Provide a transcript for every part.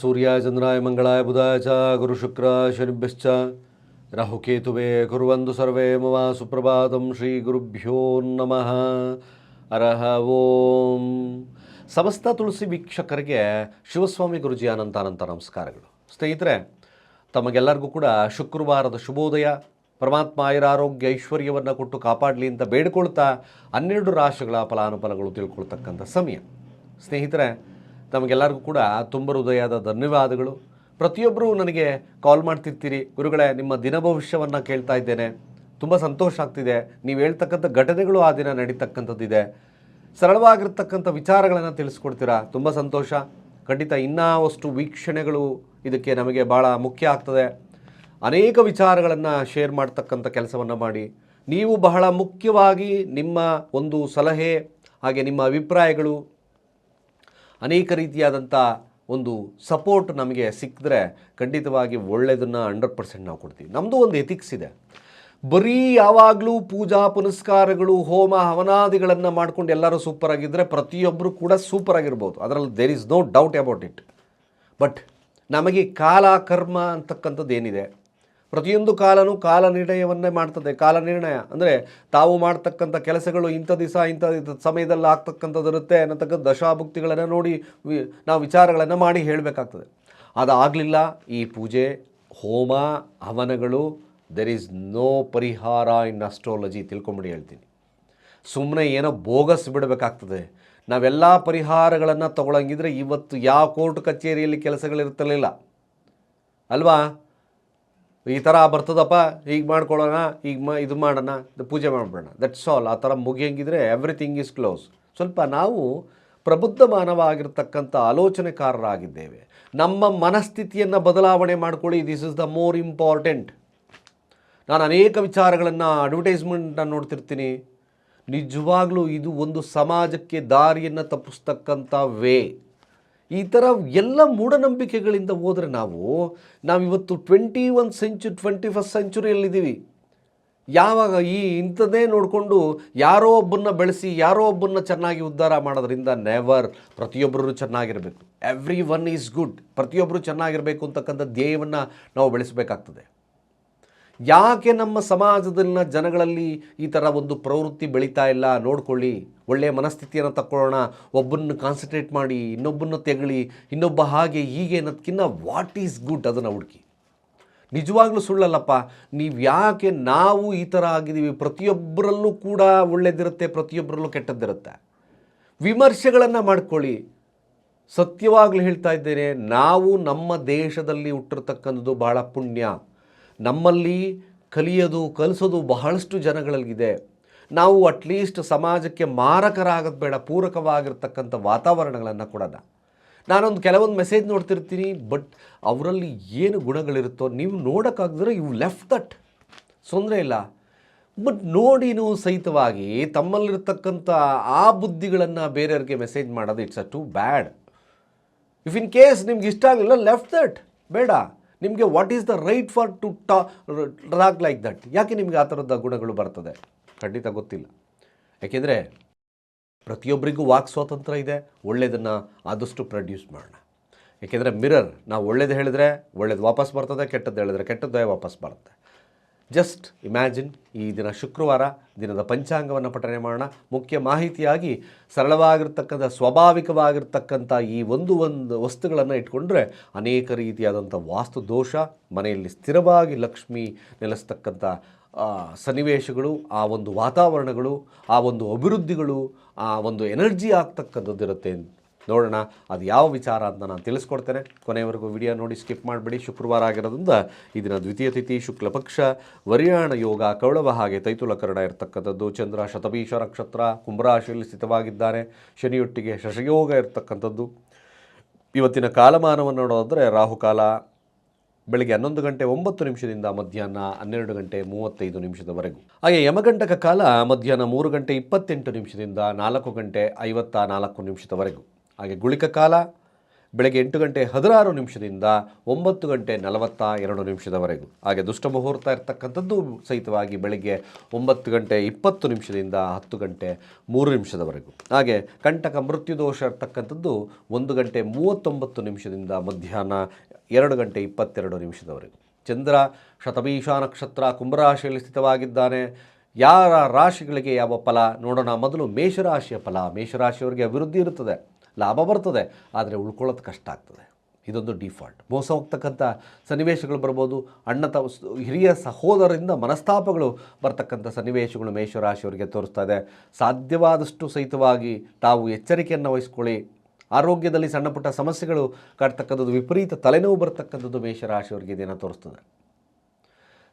ಸೂರ್ಯಾಯ ಚಂದ್ರಾಯ ಮಂಗಳಾಯ ಬುಧಾಯ ಚ ಗುರುಶುಕ್ರ ಶನಿಭ್ಯಶ್ಚ. ರಾಹುಕೇತುವೆ ಕುರುವಂದು ಸರ್ವೇ ಮಮ ಸುಪ್ರಭಾತಂ ಶ್ರೀ ಗುರುಭ್ಯೋ ನಮಃ. ಅರಹ ಓಂ. ಸಮಸ್ತ ತುಳಸಿ ವೀಕ್ಷಕರಿಗೆ ಶಿವಸ್ವಾಮಿ ಗುರುಜಿ ಅನಂತ ಅನಂತ ನಮಸ್ಕಾರಗಳು. ಸ್ನೇಹಿತರೆ, ತಮಗೆಲ್ಲರಿಗೂ ಕೂಡ ಶುಕ್ರವಾರದ ಶುಭೋದಯ. ಪರಮಾತ್ಮ ಆಯುರಾರೋಗ್ಯ ಐಶ್ವರ್ಯವನ್ನು ಕೊಟ್ಟು ಕಾಪಾಡಲಿ ಅಂತ ಬೇಡಿಕೊಳ್ತಾ ಹನ್ನೆರಡು ರಾಶಿಗಳ ಫಲಾನುಫಲಗಳು ತಿಳ್ಕೊಳ್ತಕ್ಕಂಥ ಸಮಯ. ಸ್ನೇಹಿತರೆ ತಮಗೆಲ್ಲರಿಗೂ ಕೂಡ ತುಂಬ ಹೃದಯದ ಧನ್ಯವಾದಗಳು. ಪ್ರತಿಯೊಬ್ಬರೂ ನನಗೆ ಕಾಲ್ ಮಾಡ್ತಿರ್ತೀರಿ. ಗುರುಗಳೇ, ನಿಮ್ಮ ದಿನ ಭವಿಷ್ಯವನ್ನು ಕೇಳ್ತಾ ಇದ್ದೇನೆ. ತುಂಬ ಸಂತೋಷ ಆಗ್ತಿದೆ. ನೀವು ಹೇಳ್ತಕ್ಕಂಥ ಘಟನೆಗಳು ಆ ದಿನ ನಡೀತಕ್ಕಂಥದ್ದಿದೆ. ಸರಳವಾಗಿರ್ತಕ್ಕಂಥ ವಿಚಾರಗಳನ್ನು ತಿಳಿಸ್ಕೊಡ್ತೀರಾ? ತುಂಬ ಸಂತೋಷ. ಖಂಡಿತ ಇನ್ನೂ ಅಷ್ಟು ವೀಕ್ಷಣೆಗಳು ಇದಕ್ಕೆ ನಮಗೆ ಭಾಳ ಮುಖ್ಯ ಆಗ್ತದೆ. ಅನೇಕ ವಿಚಾರಗಳನ್ನು ಶೇರ್ ಮಾಡ್ತಕ್ಕಂಥ ಕೆಲಸವನ್ನು ಮಾಡಿ. ನೀವು ಬಹಳ ಮುಖ್ಯವಾಗಿ ನಿಮ್ಮ ಒಂದು ಸಲಹೆ, ಹಾಗೆ ನಿಮ್ಮ ಅಭಿಪ್ರಾಯಗಳು ಅನೇಕ ರೀತಿಯಾದಂಥ ಒಂದು ಸಪೋರ್ಟ್ ನಮಗೆ ಸಿಕ್ಕಿದ್ರೆ ಖಂಡಿತವಾಗಿ ಒಳ್ಳೆಯದನ್ನು ಹಂಡ್ರೆಡ್ ಪರ್ಸೆಂಟ್ ನಾವು ಕೊಡ್ತೀವಿ. ನಮ್ಮದು ಒಂದು ಎಥಿಕ್ಸ್ ಇದೆ. ಬರೀ ಯಾವಾಗಲೂ ಪೂಜಾ ಪುನಸ್ಕಾರಗಳು, ಹೋಮ ಹವನಾದಿಗಳನ್ನು ಮಾಡ್ಕೊಂಡು ಎಲ್ಲರೂ ಸೂಪರ್ ಆಗಿದ್ದರೆ ಪ್ರತಿಯೊಬ್ಬರು ಕೂಡ ಸೂಪರ್ ಆಗಿರ್ಬೋದು. ಅದರಲ್ಲಿ there is no doubt about it but ನಮಗೆ ಕಾಲ, ಕರ್ಮ ಅಂತಕ್ಕಂಥದ್ದು ಏನಿದೆ? ಪ್ರತಿಯೊಂದು ಕಾಲನೂ ಕಾಲ ನಿರ್ಣಯವನ್ನೇ ಮಾಡ್ತದೆ. ಕಾಲ ನಿರ್ಣಯ ಅಂದರೆ ತಾವು ಮಾಡ್ತಕ್ಕಂಥ ಕೆಲಸಗಳು ಇಂಥ ದಿವಸ, ಇಂಥ ಸಮಯದಲ್ಲಿ ಆಗ್ತಕ್ಕಂಥದ್ದಿರುತ್ತೆ ಅನ್ನತಕ್ಕಂಥ ದಶಾಭುಕ್ತಿಗಳನ್ನು ನೋಡಿ ನಾವು ವಿಚಾರಗಳನ್ನು ಮಾಡಿ ಹೇಳಬೇಕಾಗ್ತದೆ. ಅದಾಗಲಿಲ್ಲ ಈ ಪೂಜೆ, ಹೋಮ, ಹವನಗಳು ದೆರ್ ಈಸ್ ನೋ ಪರಿಹಾರ ಇನ್ ಅಸ್ಟ್ರಾಲಜಿ ತಿಳ್ಕೊಂಬಿಡಿ ಹೇಳ್ತೀನಿ. ಸುಮ್ಮನೆ ಏನೋ ಬೋಗಸ್ ಬಿಡಬೇಕಾಗ್ತದೆ. ನಾವೆಲ್ಲ ಪರಿಹಾರಗಳನ್ನು ತಗೊಳಂಗಿದ್ರೆ ಇವತ್ತು ಯಾವ ಕೋರ್ಟ್ ಕಚೇರಿಯಲ್ಲಿ ಕೆಲಸಗಳಿರ್ತಿರಲಿಲ್ಲ ಅಲ್ವಾ? ಈ ಥರ ಬರ್ತದಪ್ಪ ಈಗ ಮಾಡ್ಕೊಳ್ಳೋಣ ಈಗ ಮ, ಇದು ಮಾಡೋಣ ಪೂಜೆ ಮಾಡಿಬಿಡೋಣ. ದಟ್ಸ್ ಆಲ್ ಆ ಥರ ಮುಗಿಯಂಗಿದ್ರೆ ಎವ್ರಿಥಿಂಗ್ ಈಸ್ ಕ್ಲೋಸ್ ಸ್ವಲ್ಪ ನಾವು ಪ್ರಬುದ್ಧ ಮಾನವ ಆಗಿರ್ತಕ್ಕಂಥ ಆಲೋಚನೆಕಾರರಾಗಿದ್ದೇವೆ. ನಮ್ಮ ಮನಸ್ಥಿತಿಯನ್ನು ಬದಲಾವಣೆ ಮಾಡಿಕೊಳ್ಳಿ. This is the more important ನಾನು ಅನೇಕ ವಿಚಾರಗಳನ್ನು ಅಡ್ವರ್ಟೈಸ್ಮೆಂಟನ್ನು ನೋಡ್ತಿರ್ತೀನಿ. ನಿಜವಾಗ್ಲೂ ಇದು ಒಂದು ಸಮಾಜಕ್ಕೆ ದಾರಿಯನ್ನು ತಪ್ಪಿಸ್ತಕ್ಕಂಥ ವೇ. ಈ ಥರ ಎಲ್ಲ ಮೂಢನಂಬಿಕೆಗಳಿಂದ ಹೋದರೆ ನಾವು, ನಾವಿವತ್ತು twenty one century, twenty first ಸೆಂಚುರಿಯಲ್ಲಿದ್ದೀವಿ. ಯಾವಾಗ ಈ ಇಂಥದ್ದೇ ನೋಡಿಕೊಂಡು ಯಾರೋ ಒಬ್ಬನ್ನ ಬೆಳೆಸಿ, ಯಾರೋ ಒಬ್ಬನ್ನ ಚೆನ್ನಾಗಿ ಉದ್ಧಾರ ಮಾಡೋದ್ರಿಂದ ನೆವರ್ ಪ್ರತಿಯೊಬ್ಬರೂ ಚೆನ್ನಾಗಿರಬೇಕು. ಎವ್ರಿ ಒನ್ ಈಸ್ ಗುಡ್ ಪ್ರತಿಯೊಬ್ಬರು ಚೆನ್ನಾಗಿರಬೇಕು ಅಂತಕ್ಕಂಥ ಧ್ಯೇಯವನ್ನು ನಾವು ಬೆಳೆಸಬೇಕಾಗ್ತದೆ. ಯಾಕೆ ನಮ್ಮ ಸಮಾಜದಲ್ಲಿನ ಜನಗಳಲ್ಲಿ ಈ ಥರ ಒಂದು ಪ್ರವೃತ್ತಿ ಬೆಳೀತಾ ಇಲ್ಲ? ನೋಡ್ಕೊಳ್ಳಿ. ಒಳ್ಳೆಯ ಮನಸ್ಥಿತಿಯನ್ನು ತಕ್ಕೊಳ್ಳೋಣ. ಒಬ್ಬನ್ನು ಕಾನ್ಸಂಟ್ರೇಟ್ ಮಾಡಿ, ಇನ್ನೊಬ್ಬನ್ನು ತೆಗಳಿ, ಇನ್ನೊಬ್ಬ ಹಾಗೆ ಹೀಗೆ ಅನ್ನೋದಕ್ಕಿಂತ ವಾಟ್ ಈಸ್ ಗುಡ್ ಅದನ್ನು ಹುಡುಕಿ. ನಿಜವಾಗ್ಲೂ ಸುಳ್ಳಲ್ಲಪ್ಪ. ನೀವು ಯಾಕೆ ನಾವು ಈ ಥರ ಆಗಿದ್ದೀವಿ? ಪ್ರತಿಯೊಬ್ಬರಲ್ಲೂ ಕೂಡ ಒಳ್ಳೇದಿರುತ್ತೆ, ಪ್ರತಿಯೊಬ್ಬರಲ್ಲೂ ಕೆಟ್ಟದ್ದಿರುತ್ತೆ. ವಿಮರ್ಶೆಗಳನ್ನು ಮಾಡ್ಕೊಳ್ಳಿ. ಸತ್ಯವಾಗ್ಲೂ ಹೇಳ್ತಾ ಇದ್ದೇನೆ, ನಾವು ನಮ್ಮ ದೇಶದಲ್ಲಿ ಹುಟ್ಟಿರ್ತಕ್ಕಂಥದ್ದು ಬಹಳ ಪುಣ್ಯ. ನಮ್ಮಲ್ಲಿ ಕಲಿಯೋದು, ಕಲಿಸೋದು ಬಹಳಷ್ಟು ಜನಗಳಲ್ಲಿದೆ. ನಾವು ಅಟ್ಲೀಸ್ಟ್ ಸಮಾಜಕ್ಕೆ ಮಾರಕರಾಗೋದು ಬೇಡ, ಪೂರಕವಾಗಿರ್ತಕ್ಕಂಥ ವಾತಾವರಣಗಳನ್ನು ಕೊಡೋಣ ನಾನೊಂದು ಕೆಲವೊಂದು ಮೆಸೇಜ್ ನೋಡ್ತಿರ್ತೀನಿ ಬಟ್ ಅವರಲ್ಲಿ ಏನು ಗುಣಗಳಿರುತ್ತೋ ನೀವು ನೋಡೋಕ್ಕಾಗದ್ರೆ ಇವು ಲೆಫ್ಟ್ ದಟ್ ತೊಂದರೆ ಇಲ್ಲ. ಬಟ್ ನೋಡಿನೂ ಸಹಿತವಾಗಿ ತಮ್ಮಲ್ಲಿರ್ತಕ್ಕಂಥ ಆ ಬುದ್ಧಿಗಳನ್ನು ಬೇರೆಯವ್ರಿಗೆ ಮೆಸೇಜ್ ಮಾಡೋದು it's a too bad if in case ನಿಮ್ಗೆ ಇಷ್ಟ ಆಗಲಿಲ್ಲ ಲೆಫ್ಟ್ ದಟ್ ಬೇಡ. ನಿಮಗೆ what is the right for to ಟಾ ಟಾಕ್ ಲೈಕ್ ದಟ್ ಯಾಕೆ ನಿಮಗೆ ಆ ಥರದ ಗುಣಗಳು ಬರ್ತದೆ? ಖಂಡಿತ ಗೊತ್ತಿಲ್ಲ. ಯಾಕೆಂದರೆ ಪ್ರತಿಯೊಬ್ಬರಿಗೂ ವಾಕ್ ಸ್ವಾತಂತ್ರ್ಯ ಇದೆ ಒಳ್ಳೆಯದನ್ನು ಆದಷ್ಟು ಪ್ರೊಡ್ಯೂಸ್ ಮಾಡೋಣ. ಯಾಕೆಂದರೆ ಮಿರರ್ ನಾವು ಒಳ್ಳೇದು ಹೇಳಿದ್ರೆ ಒಳ್ಳೇದು ವಾಪಸ್ ಬರ್ತದೆ ಕೆಟ್ಟದ್ದು ಹೇಳಿದ್ರೆ ಕೆಟ್ಟದ್ದೇ ವಾಪಸ್ ಬರುತ್ತೆ. ಜಸ್ಟ್ ಇಮ್ಯಾಜಿನ್ ಈ ದಿನ ಶುಕ್ರವಾರ, ದಿನದ ಪಂಚಾಂಗವನ್ನು ಪಠನೆ ಮಾಡೋಣ. ಮುಖ್ಯ ಮಾಹಿತಿಯಾಗಿ ಸರಳವಾಗಿರ್ತಕ್ಕಂಥ, ಸ್ವಾಭಾವಿಕವಾಗಿರ್ತಕ್ಕಂಥ ಈ ಒಂದು ಒಂದು ವಸ್ತುಗಳನ್ನು ಇಟ್ಕೊಂಡ್ರೆ ಅನೇಕ ರೀತಿಯಾದಂಥ ವಾಸ್ತು ದೋಷ, ಮನೆಯಲ್ಲಿ ಸ್ಥಿರವಾಗಿ ಲಕ್ಷ್ಮಿ ನೆಲೆಸ್ತಕ್ಕಂಥ ಸನ್ನಿವೇಶಗಳು, ಆ ಒಂದು ವಾತಾವರಣಗಳು, ಆ ಒಂದು ಅಭಿವೃದ್ಧಿಗಳು, ಆ ಒಂದು ಎನರ್ಜಿ ಆಗ್ತಕ್ಕಂಥದ್ದು ಇರುತ್ತೆ ನೋಡೋಣ. ಅದು ಯಾವ ವಿಚಾರ ಅಂತ ನಾನು ತಿಳಿಸ್ಕೊಡ್ತೇನೆ. ಕೊನೆಯವರೆಗೂ ವಿಡಿಯೋ ನೋಡಿ ಸ್ಕಿಪ್ ಮಾಡಬೇಡಿ. ಶುಕ್ರವಾರ ಆಗಿರೋದ್ರಿಂದ ಇದನ್ನು ದ್ವಿತೀಯ ತಿಥಿ ಶುಕ್ಲಪಕ್ಷ, ವರಿಯಾಣ ಯೋಗ, ಕೌಳವ ಹಾಗೆ ತೈತುಲ ಕರಣ ಇರತಕ್ಕಂಥದ್ದು. ಚಂದ್ರ ಶತಭೀಷ ನಕ್ಷತ್ರ ಕುಂಭರಾಶಿಯಲ್ಲಿ ಸ್ಥಿತವಾಗಿದ್ದಾನೆ ಶನಿಯೊಟ್ಟಿಗೆ ಶಶಯೋಗ ಇರತಕ್ಕಂಥದ್ದು. ಇವತ್ತಿನ ಕಾಲಮಾನವನ್ನು ನೋಡೋದಾದರೆ ರಾಹುಕಾಲ ಬೆಳಿಗ್ಗೆ ಹನ್ನೊಂದು ಗಂಟೆ ಒಂಬತ್ತು ನಿಮಿಷದಿಂದ ಮಧ್ಯಾಹ್ನ ಹನ್ನೆರಡು ಗಂಟೆ ಮೂವತ್ತೈದು ನಿಮಿಷದವರೆಗೂ. ಹಾಗೆ ಯಮಗಂಟಕ ಕಾಲ ಮಧ್ಯಾಹ್ನ ಮೂರು ಗಂಟೆ ಇಪ್ಪತ್ತೆಂಟು ನಿಮಿಷದಿಂದ ನಾಲ್ಕು ಗಂಟೆ ಐವತ್ತ ನಾಲ್ಕು ನಿಮಿಷದವರೆಗೂ. ಹಾಗೆ ಗುಳಿಕ ಕಾಲ, ಬೆಳಗ್ಗೆ ಎಂಟು ಗಂಟೆ ಹದಿನಾರು ನಿಮಿಷದಿಂದ ಒಂಬತ್ತು ಗಂಟೆ ನಲವತ್ತ ಎರಡು ನಿಮಿಷದವರೆಗೂ. ಹಾಗೆ ದುಷ್ಟ ಮುಹೂರ್ತ ಇರತಕ್ಕಂಥದ್ದು ಸಹಿತವಾಗಿ ಬೆಳಗ್ಗೆ ಒಂಬತ್ತು ಗಂಟೆ ಇಪ್ಪತ್ತು ನಿಮಿಷದಿಂದ ಹತ್ತು ಗಂಟೆ ಮೂರು ನಿಮಿಷದವರೆಗೂ. ಹಾಗೆ ಕಂಟಕ ಮೃತ್ಯು ದೋಷ ಇರ್ತಕ್ಕಂಥದ್ದು ಒಂದು ಗಂಟೆ ಮೂವತ್ತೊಂಬತ್ತು ನಿಮಿಷದಿಂದ ಮಧ್ಯಾಹ್ನ ಎರಡು ಗಂಟೆ ಇಪ್ಪತ್ತೆರಡು ನಿಮಿಷದವರೆಗೂ. ಚಂದ್ರ ಶತಭೀಷ ನಕ್ಷತ್ರ ಕುಂಭರಾಶಿಯಲ್ಲಿ ಸ್ಥಿತವಾಗಿದ್ದಾನೆ. ಯಾರ ರಾಶಿಗಳಿಗೆ ಯಾವ ಫಲ? ನೋಡೋಣ ಮೊದಲು ಮೇಷರಾಶಿಯ ಫಲ. ಮೇಷರಾಶಿಯವರಿಗೆ ಅಭಿವೃದ್ಧಿ ಇರುತ್ತದೆ. ಲಾಭ ಬರ್ತದೆ, ಆದರೆ ಉಳ್ಕೊಳ್ಳೋದು ಕಷ್ಟ ಆಗ್ತದೆ. ಇದೊಂದು ಡಿಫಾಲ್ಟ್. ಮೋಸ ಹೋಗ್ತಕ್ಕಂಥ ಸನ್ನಿವೇಶಗಳು ಬರ್ಬೋದು. ಅಣ್ಣ ತ ಹಿರಿಯ ಸಹೋದರರಿಂದ ಮನಸ್ತಾಪಗಳು ಬರ್ತಕ್ಕಂಥ ಸನ್ನಿವೇಶಗಳು ಮೇಷರಾಶಿಯವರಿಗೆ ತೋರಿಸ್ತಾ ಇದೆ. ಸಾಧ್ಯವಾದಷ್ಟು ಸಹಿತವಾಗಿ ತಾವು ಎಚ್ಚರಿಕೆಯನ್ನು ವಹಿಸ್ಕೊಳ್ಳಿ. ಆರೋಗ್ಯದಲ್ಲಿ ಸಣ್ಣ ಪುಟ್ಟ ಸಮಸ್ಯೆಗಳು ಕಾಡ್ತಕ್ಕಂಥದ್ದು, ವಿಪರೀತ ತಲೆನೋವು ಬರ್ತಕ್ಕಂಥದ್ದು ಮೇಷರಾಶಿಯವರಿಗೆ ಇದನ್ನು ತೋರಿಸ್ತದೆ.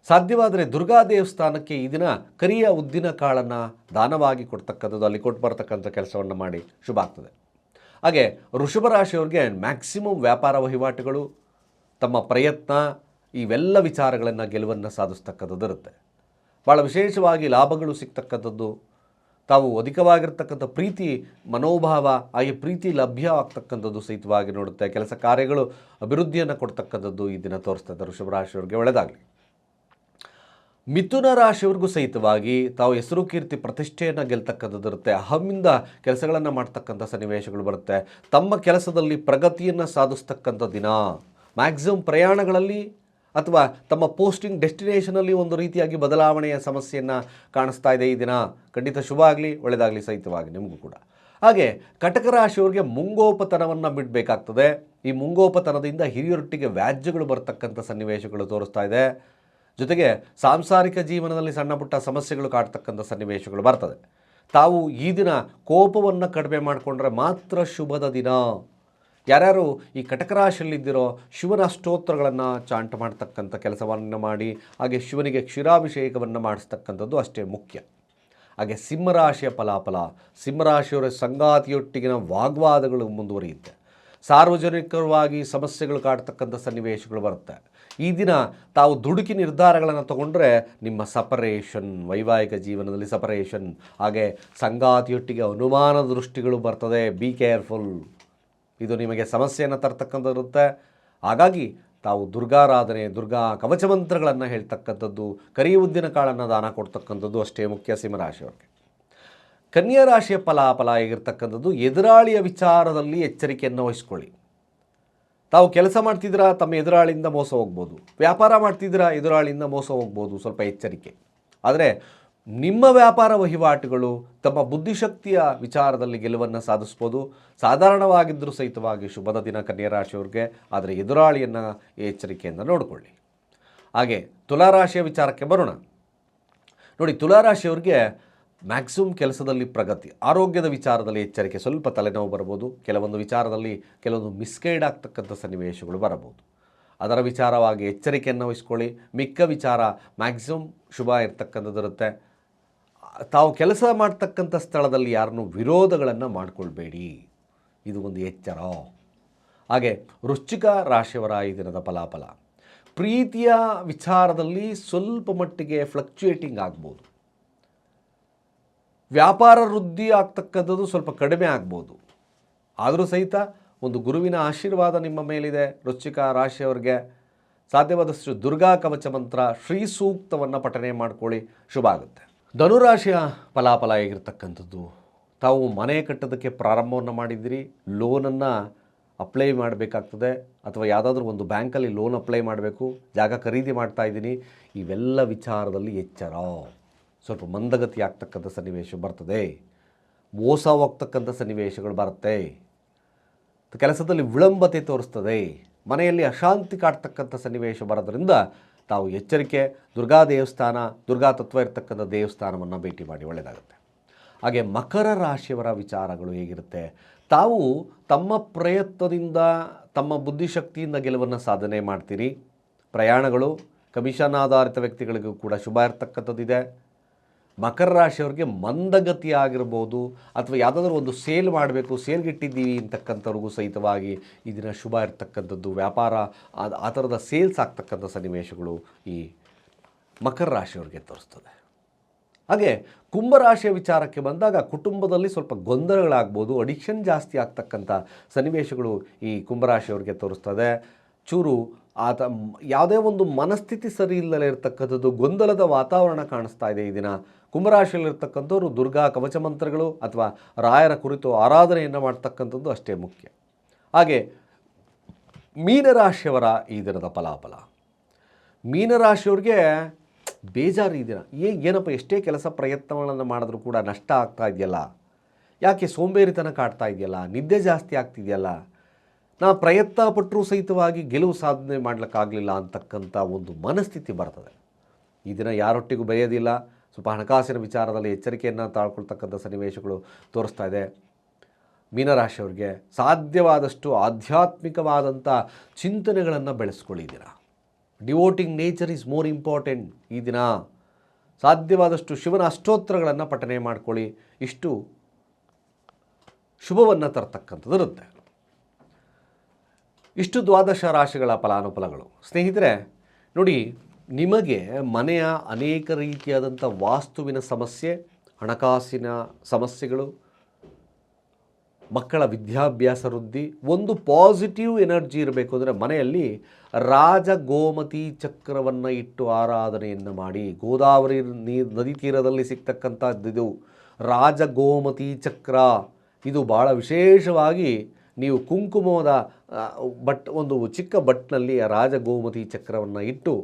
ಸಾಧ್ಯವಾದರೆ ದುರ್ಗಾ ದೇವಸ್ಥಾನಕ್ಕೆ ಈ ದಿನ ಕರಿಯ ಉದ್ದಿನ ಕಾಳನ್ನು ದಾನವಾಗಿ ಕೊಡ್ತಕ್ಕಂಥದ್ದು, ಅಲ್ಲಿ ಕೊಟ್ಟು ಬರ್ತಕ್ಕಂಥ ಕೆಲಸವನ್ನು ಮಾಡಿ. ಶುಭ ಆಗ್ತದೆ. ಹಾಗೆ ವೃಷಭ ರಾಶಿಯವ್ರಿಗೆ ಮ್ಯಾಕ್ಸಿಮಮ್ ವ್ಯಾಪಾರ ವಹಿವಾಟುಗಳು, ತಮ್ಮ ಪ್ರಯತ್ನ, ಇವೆಲ್ಲ ವಿಚಾರಗಳನ್ನು ಗೆಲುವನ್ನು ಸಾಧಿಸ್ತಕ್ಕಂಥದ್ದು ಇರುತ್ತೆ ಭಾಳ ವಿಶೇಷವಾಗಿ ಲಾಭಗಳು ಸಿಗ್ತಕ್ಕಂಥದ್ದು, ತಾವು ಅಧಿಕವಾಗಿರ್ತಕ್ಕಂಥ ಪ್ರೀತಿ, ಮನೋಭಾವ, ಹಾಗೆ ಪ್ರೀತಿ ಲಭ್ಯ ಆಗ್ತಕ್ಕಂಥದ್ದು ಸಹಿತವಾಗಿ ನೋಡುತ್ತೆ. ಕೆಲಸ ಕಾರ್ಯಗಳು ಅಭಿವೃದ್ಧಿಯನ್ನು ಕೊಡ್ತಕ್ಕಂಥದ್ದು ಈ ದಿನ ತೋರಿಸ್ತದೆ ವೃಷಭ ರಾಶಿಯವ್ರಿಗೆ ಒಳ್ಳೆಯದಾಗಲಿ ಮಿಥುನ ರಾಶಿಯವ್ರಿಗೂ ಸಹಿತವಾಗಿ ತಾವು ಹೆಸರು ಕೀರ್ತಿ ಪ್ರತಿಷ್ಠೆಯನ್ನು ಗೆಲ್ತಕ್ಕಂಥದ್ದು ಇರುತ್ತೆ ಅಹಮ್ಮಿಂದ ಕೆಲಸಗಳನ್ನು ಮಾಡ್ತಕ್ಕಂಥ ಸನ್ನಿವೇಶಗಳು ಬರುತ್ತೆ. ತಮ್ಮ ಕೆಲಸದಲ್ಲಿ ಪ್ರಗತಿಯನ್ನು ಸಾಧಿಸ್ತಕ್ಕಂಥ ದಿನ. ಮ್ಯಾಕ್ಸಿಮಮ್ ಪ್ರಯಾಣಗಳಲ್ಲಿ ಅಥವಾ ತಮ್ಮ ಪೋಸ್ಟಿಂಗ್ ಡೆಸ್ಟಿನೇಷನಲ್ಲಿ ಒಂದು ರೀತಿಯಾಗಿ ಬದಲಾವಣೆಯ ಸಮಸ್ಯೆಯನ್ನು ಕಾಣಿಸ್ತಾ ಇದೆ ಈ ದಿನ. ಖಂಡಿತ ಶುಭ ಆಗಲಿ ಒಳ್ಳೆಯದಾಗಲಿ ಸಹಿತವಾಗಿ ನಿಮಗೂ ಕೂಡ. ಹಾಗೆ ಕಟಕ ರಾಶಿಯವರಿಗೆ ಮುಂಗೋಪತನವನ್ನು ಬಿಡಬೇಕಾಗ್ತದೆ. ಈ ಮುಂಗೋಪತನದಿಂದ ಹಿರಿಯರೊಟ್ಟಿಗೆ ವ್ಯಾಜ್ಯಗಳು ಬರತಕ್ಕಂಥ ಸನ್ನಿವೇಶಗಳು ತೋರಿಸ್ತಾ ಇದೆ. ಜೊತೆಗೆ ಸಾಂಸಾರಿಕ ಜೀವನದಲ್ಲಿ ಸಣ್ಣ ಪುಟ್ಟ ಸಮಸ್ಯೆಗಳು ಕಾಡ್ತಕ್ಕಂಥ ಸನ್ನಿವೇಶಗಳು ಬರ್ತದೆ. ತಾವು ಈ ದಿನ ಕೋಪವನ್ನು ಕಡಿಮೆ ಮಾಡಿಕೊಂಡ್ರೆ ಮಾತ್ರ ಶುಭದ ದಿನ. ಯಾರ್ಯಾರು ಈ ಕಟಕರಾಶಿಯಲ್ಲಿದ್ದಿರೋ ಶಿವನ ಸ್ತೋತ್ರಗಳನ್ನು ಚಾಂಟ್ ಮಾಡ್ತಕ್ಕಂಥ ಕೆಲಸವನ್ನು ಮಾಡಿ, ಹಾಗೆ ಶಿವನಿಗೆ ಕ್ಷೀರಾಭಿಷೇಕವನ್ನು ಮಾಡಿಸ್ತಕ್ಕಂಥದ್ದು ಅಷ್ಟೇ ಮುಖ್ಯ. ಹಾಗೆ ಸಿಂಹರಾಶಿಯ ಫಲಾಫಲ ಸಿಂಹರಾಶಿಯವರ ಸಂಗಾತಿಯೊಟ್ಟಿಗಿನ ವಾಗ್ವಾದಗಳು ಮುಂದುವರಿಯುತ್ತೆ. ಸಾರ್ವಜನಿಕವಾಗಿ ಸಮಸ್ಯೆಗಳು ಕಾಡ್ತಕ್ಕಂಥ ಸನ್ನಿವೇಶಗಳು ಬರುತ್ತೆ. ಈ ದಿನ ತಾವು ದುಡುಕಿ ನಿರ್ಧಾರಗಳನ್ನು ತಗೊಂಡ್ರೆ ನಿಮ್ಮ ಸಪರೇಷನ್, ವೈವಾಹಿಕ ಜೀವನದಲ್ಲಿ ಸಪರೇಷನ್, ಹಾಗೆ ಸಂಗಾತಿಯೊಟ್ಟಿಗೆ ಅನುಮಾನ ದೃಷ್ಟಿಗಳು ಬರ್ತದೆ. ಬಿ ಕೇರ್ಫುಲ್ ಇದು ನಿಮಗೆ ಸಮಸ್ಯೆಯನ್ನು ತರ್ತಕ್ಕಂಥದ್ದಿರುತ್ತೆ. ಹಾಗಾಗಿ ತಾವು ದುರ್ಗಾರಾಧನೆ, ದುರ್ಗಾ ಕವಚ ಮಂತ್ರಗಳನ್ನು ಹೇಳ್ತಕ್ಕಂಥದ್ದು ಕರಿ ಉದ್ದಿನ ಕಾಳನ್ನು ದಾನ ಕೊಡ್ತಕ್ಕಂಥದ್ದು ಅಷ್ಟೇ ಮುಖ್ಯ ಸಿಂಹರಾಶಿಯವರಿಗೆ. ಕನ್ಯಾ ರಾಶಿಯ ಫಲಾಫಲ ಆಗಿರ್ತಕ್ಕಂಥದ್ದು ಎದುರಾಳಿಯ ವಿಚಾರದಲ್ಲಿ ಎಚ್ಚರಿಕೆಯನ್ನು ವಹಿಸ್ಕೊಳ್ಳಿ. ತಾವು ಕೆಲಸ ಮಾಡ್ತಿದ್ದೀರಾ, ತಮ್ಮ ಎದುರಾಳಿಯಿಂದ ಮೋಸ ಹೋಗ್ಬೋದು. ವ್ಯಾಪಾರ ಮಾಡ್ತಿದ್ದೀರಾ, ಎದುರಾಳಿಯಿಂದ ಮೋಸ ಹೋಗ್ಬೋದು, ಸ್ವಲ್ಪ ಎಚ್ಚರಿಕೆ. ಆದರೆ ನಿಮ್ಮ ವ್ಯಾಪಾರ ವಹಿವಾಟುಗಳು, ತಮ್ಮ ಬುದ್ಧಿಶಕ್ತಿಯ ವಿಚಾರದಲ್ಲಿ ಗೆಲುವನ್ನು ಸಾಧಿಸ್ಬೋದು. ಸಾಧಾರಣವಾಗಿದ್ದರೂ ಸಹಿತವಾಗಿ ಶುಭದ ದಿನ ಕನ್ಯಾ ರಾಶಿಯವ್ರಿಗೆ, ಆದರೆ ಎದುರಾಳಿಯನ್ನು ಎಚ್ಚರಿಕೆಯಿಂದ ನೋಡಿಕೊಳ್ಳಿ. ಹಾಗೆ ತುಲಾರಾಶಿಯ ವಿಚಾರಕ್ಕೆ ಬರೋಣ. ನೋಡಿ ತುಲಾರಾಶಿಯವ್ರಿಗೆ ಮ್ಯಾಕ್ಸಿಮಮ್ ಕೆಲಸದಲ್ಲಿ ಪ್ರಗತಿ. ಆರೋಗ್ಯದ ವಿಚಾರದಲ್ಲಿ ಎಚ್ಚರಿಕೆ, ಸ್ವಲ್ಪ ತಲೆನೋವು ಬರ್ಬೋದು ಕೆಲವೊಂದು ವಿಚಾರದಲ್ಲಿ ಕೆಲವೊಂದು ಮಿಸ್ಗೈಡ್ ಆಗ್ತಕ್ಕಂಥ ಸನ್ನಿವೇಶಗಳು ಬರಬಹುದು. ಅದರ ವಿಚಾರವಾಗಿ ಎಚ್ಚರಿಕೆಯನ್ನು ವಹಿಸ್ಕೊಳ್ಳಿ. ಮಿಕ್ಕ ವಿಚಾರ ಮ್ಯಾಕ್ಸಿಮಮ್ ಶುಭ ಇರ್ತಕ್ಕಂಥದ್ದು ಇರುತ್ತೆ. ತಾವು ಕೆಲಸ ಮಾಡ್ತಕ್ಕಂಥ ಸ್ಥಳದಲ್ಲಿ ಯಾರನ್ನೂ ವಿರೋಧಗಳನ್ನು ಮಾಡಿಕೊಳ್ಬೇಡಿ. ಇದು ಒಂದು ಎಚ್ಚರ. ಹಾಗೆ ವೃಶ್ಚಿಕ ರಾಶಿಯವರ ಈ ದಿನದ ಫಲಾಫಲ. ಪ್ರೀತಿಯ ವಿಚಾರದಲ್ಲಿ ಸ್ವಲ್ಪ ಮಟ್ಟಿಗೆ ಫ್ಲಕ್ಚುಯೇಟಿಂಗ್ ಆಗ್ಬೋದು. ವ್ಯಾಪಾರ ವೃದ್ಧಿ ಆಗ್ತಕ್ಕಂಥದ್ದು ಸ್ವಲ್ಪ ಕಡಿಮೆ ಆಗ್ಬೋದು. ಆದರೂ ಸಹಿತ ಒಂದು ಗುರುವಿನ ಆಶೀರ್ವಾದ ನಿಮ್ಮ ಮೇಲಿದೆ. ವೃಶ್ಚಿಕ ರಾಶಿಯವರಿಗೆ ಸಾಧ್ಯವಾದಷ್ಟು ದುರ್ಗಾ ಕವಚ ಮಂತ್ರ, ಶ್ರೀ ಸೂಕ್ತವನ್ನು ಪಠನೆ ಮಾಡ್ಕೊಳ್ಳಿ. ಶುಭ ಆಗುತ್ತೆ. ಧನುರಾಶಿಯ ಫಲಾಫಲ ಆಗಿರ್ತಕ್ಕಂಥದ್ದು ತಾವು ಮನೆ ಕಟ್ಟೋದಕ್ಕೆ ಪ್ರಾರಂಭವನ್ನು ಮಾಡಿದ್ದೀರಿ. ಲೋನನ್ನು ಅಪ್ಲೈ ಮಾಡಬೇಕಾಗ್ತದೆ. ಅಥವಾ ಯಾವುದಾದ್ರೂ ಒಂದು ಬ್ಯಾಂಕಲ್ಲಿ ಲೋನ್ ಅಪ್ಲೈ ಮಾಡಬೇಕು. ಜಾಗ ಖರೀದಿ ಮಾಡ್ತಾ ಇದ್ದೀನಿ. ಇವೆಲ್ಲ ವಿಚಾರದಲ್ಲಿ ಎಚ್ಚರ. ಸ್ವಲ್ಪ ಮಂದಗತಿ ಆಗ್ತಕ್ಕಂಥ ಸನ್ನಿವೇಶ ಬರ್ತದೆ. ಮೋಸ ಹೋಗ್ತಕ್ಕಂಥ ಸನ್ನಿವೇಶಗಳು ಬರುತ್ತೆ. ಕೆಲಸದಲ್ಲಿ ವಿಳಂಬತೆ ತೋರಿಸ್ತದೆ. ಮನೆಯಲ್ಲಿ ಅಶಾಂತಿ ಕಾಡ್ತಕ್ಕಂಥ ಸನ್ನಿವೇಶ ಬರೋದ್ರಿಂದ ತಾವು ಎಚ್ಚರಿಕೆ, ದುರ್ಗಾ ದೇವಸ್ಥಾನ, ದುರ್ಗಾ ತತ್ವ ಇರತಕ್ಕಂಥ ದೇವಸ್ಥಾನವನ್ನು ಭೇಟಿ ಮಾಡಿ ಒಳ್ಳೆಯದಾಗುತ್ತೆ. ಹಾಗೆ ಮಕರ ರಾಶಿಯವರ ವಿಚಾರಗಳು ಹೇಗಿರುತ್ತೆ? ತಾವು ತಮ್ಮ ಪ್ರಯತ್ನದಿಂದ, ತಮ್ಮ ಬುದ್ಧಿಶಕ್ತಿಯಿಂದ ಗೆಲುವನ್ನು ಸಾಧನೆ ಮಾಡ್ತೀರಿ. ಪ್ರಯಾಣಗಳು, ಕಮಿಷನ್ ಆಧಾರಿತ ವ್ಯಕ್ತಿಗಳಿಗೂ ಕೂಡ ಶುಭ ಇರ್ತಕ್ಕಂಥದ್ದಿದೆ. ಮಕರ ರಾಶಿಯವ್ರಿಗೆ ಮಂದಗತಿ ಆಗಿರ್ಬೋದು ಅಥವಾ ಯಾವುದಾದ್ರೂ ಒಂದು ಸೇಲ್ ಮಾಡಬೇಕು ಸೇಲ್ಗಿಟ್ಟಿದ್ದೀವಿ ಅಂತಕ್ಕಂಥವ್ರಿಗೂ ಸಹಿತವಾಗಿ ಈ ದಿನ ಶುಭ ಇರ್ತಕ್ಕಂಥದ್ದು, ವ್ಯಾಪಾರ, ಆ- ಥರದ ಸೇಲ್ಸ್ ಆಗ್ತಕ್ಕಂಥ ಸನ್ನಿವೇಶಗಳು ಈ ಮಕರ ರಾಶಿಯವ್ರಿಗೆ ತೋರಿಸ್ತದೆ. ಹಾಗೆ ಕುಂಭರಾಶಿಯ ವಿಚಾರಕ್ಕೆ ಬಂದಾಗ ಕುಟುಂಬದಲ್ಲಿ ಸ್ವಲ್ಪ ಗೊಂದಲಗಳಾಗ್ಬೋದು, ಅಡಿಕ್ಷನ್ ಜಾಸ್ತಿ ಆಗ್ತಕ್ಕಂಥ ಸನ್ನಿವೇಶಗಳು ಈ ಕುಂಭರಾಶಿಯವ್ರಿಗೆ ತೋರಿಸ್ತದೆ. ಚೂರು ಆತ, ಯಾವುದೇ ಒಂದು ಮನಸ್ಥಿತಿ ಸರಿ ಇಲ್ಲದೆ ಇರತಕ್ಕಂಥದ್ದು, ಗೊಂದಲದ ವಾತಾವರಣ ಕಾಣಿಸ್ತಾ ಇದೆ ಈ ದಿನ. ಕುಂಭರಾಶಿಯಲ್ಲಿರ್ತಕ್ಕಂಥವ್ರು ದುರ್ಗಾ ಕವಚ ಮಂತ್ರಗಳು ಅಥವಾ ರಾಯರ ಕುರಿತು ಆರಾಧನೆಯನ್ನು ಮಾಡ್ತಕ್ಕಂಥದ್ದು ಅಷ್ಟೇ ಮುಖ್ಯ. ಹಾಗೆ ಮೀನರಾಶಿಯವರ ಈ ದಿನದ ಫಲಾಫಲ. ಮೀನರಾಶಿಯವ್ರಿಗೆ ಬೇಜಾರು ಈ ದಿನ. ಏನಪ್ಪ, ಎಷ್ಟೇ ಕೆಲಸ ಪ್ರಯತ್ನಗಳನ್ನು ಮಾಡಿದ್ರೂ ಕೂಡ ನಷ್ಟ ಆಗ್ತಾ ಇದೆಯಲ್ಲ? ಯಾಕೆ ಸೋಂಬೇರಿತನ ಕಾಡ್ತಾ ಇದೆಯಲ್ಲ? ನಿದ್ದೆ ಜಾಸ್ತಿ ಆಗ್ತಿದೆಯಲ್ಲ? ನಾ ಪ್ರಯತ್ನ ಪಟ್ಟರೂ ಸಹಿತವಾಗಿ ಗೆಲುವು ಸಾಧನೆ ಮಾಡಲಿಕ್ಕಾಗಲಿಲ್ಲ ಅಂತಕ್ಕಂಥ ಒಂದು ಮನಸ್ಥಿತಿ ಬರ್ತದೆ. ಈ ದಿನ ಯಾರೊಟ್ಟಿಗೂ ಬೆರೆಯೋದಿಲ್ಲ. ಸ್ವಲ್ಪ ಹಣಕಾಸಿನ ವಿಚಾರದಲ್ಲಿ ಎಚ್ಚರಿಕೆಯನ್ನು ತಾಳ್ಕೊಳ್ತಕ್ಕಂಥ ಸನ್ನಿವೇಶಗಳು ತೋರಿಸ್ತಾ ಇದೆ. ಮೀನರಾಶಿಯವ್ರಿಗೆ ಸಾಧ್ಯವಾದಷ್ಟು ಆಧ್ಯಾತ್ಮಿಕವಾದಂಥ ಚಿಂತನೆಗಳನ್ನು ಬೆಳೆಸ್ಕೊಳ್ಳಿ devoting nature is more important ಈ ದಿನ. ಸಾಧ್ಯವಾದಷ್ಟು ಶಿವನ ಅಷ್ಟೋತ್ತರಗಳನ್ನು ಪಠನೆ ಮಾಡಿಕೊಳ್ಳಿ. ಇಷ್ಟು ಶುಭವನ್ನು ತರತಕ್ಕಂಥದ್ದು ಇರುತ್ತೆ. ಇಷ್ಟು ದ್ವಾದಶ ರಾಶಿಗಳ ಫಲಾನುಫಲಗಳು. ಸ್ನೇಹಿತರೆ, ನೋಡಿ ನಿಮಗೆ ಮನೆಯ ಅನೇಕ ರೀತಿಯಾದಂಥ ವಾಸ್ತುವಿನ ಸಮಸ್ಯೆ, ಹಣಕಾಸಿನ ಸಮಸ್ಯೆಗಳು, ಮಕ್ಕಳ ವಿದ್ಯಾಭ್ಯಾಸ ವೃದ್ಧಿ, ಒಂದು ಪಾಸಿಟಿವ್ ಎನರ್ಜಿ ಇರಬೇಕು ಅಂದರೆ ಮನೆಯಲ್ಲಿ ರಾಜ ಗೋಮತಿ ಚಕ್ರವನ್ನು ಇಟ್ಟು ಆರಾಧನೆಯನ್ನು ಮಾಡಿ. ಗೋದಾವರಿ ನೀರು ನದಿ ತೀರದಲ್ಲಿ ಸಿಗ್ತಕ್ಕಂಥದ್ದು ರಾಜ ಗೋಮತಿ ಚಕ್ರ. ಇದು ಭಾಳ ವಿಶೇಷವಾಗಿ ನೀವು ಕುಂಕುಮದ ಬಟ್, ಒಂದು ಚಿಕ್ಕ ಬಟ್ನಲ್ಲಿ ಆ ರಾಜ ಚಕ್ರವನ್ನು ಇಟ್ಟು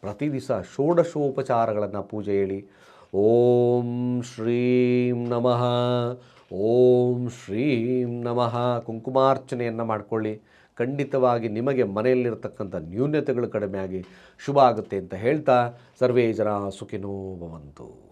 ಪ್ರತಿ ದಿವಸ ಷೋಡಶೋಪಚಾರಗಳನ್ನು ಪೂಜೆ ಹೇಳಿ. ಓಂ ಶ್ರೀಂ ನಮಃ. ಓಂ ಶ್ರೀಂ ನಮಃ. ಕುಂಕುಮಾರ್ಚನೆಯನ್ನು ಮಾಡಿಕೊಳ್ಳಿ. ಖಂಡಿತವಾಗಿ ನಿಮಗೆ ಮನೆಯಲ್ಲಿರ್ತಕ್ಕಂಥ ನ್ಯೂನ್ಯತೆಗಳು ಕಡಿಮೆಯಾಗಿ ಶುಭ ಆಗುತ್ತೆ ಅಂತ ಹೇಳ್ತಾ ಸರ್ವೇ ಜನ ಸುಖಿನೋ ಭವಂತು.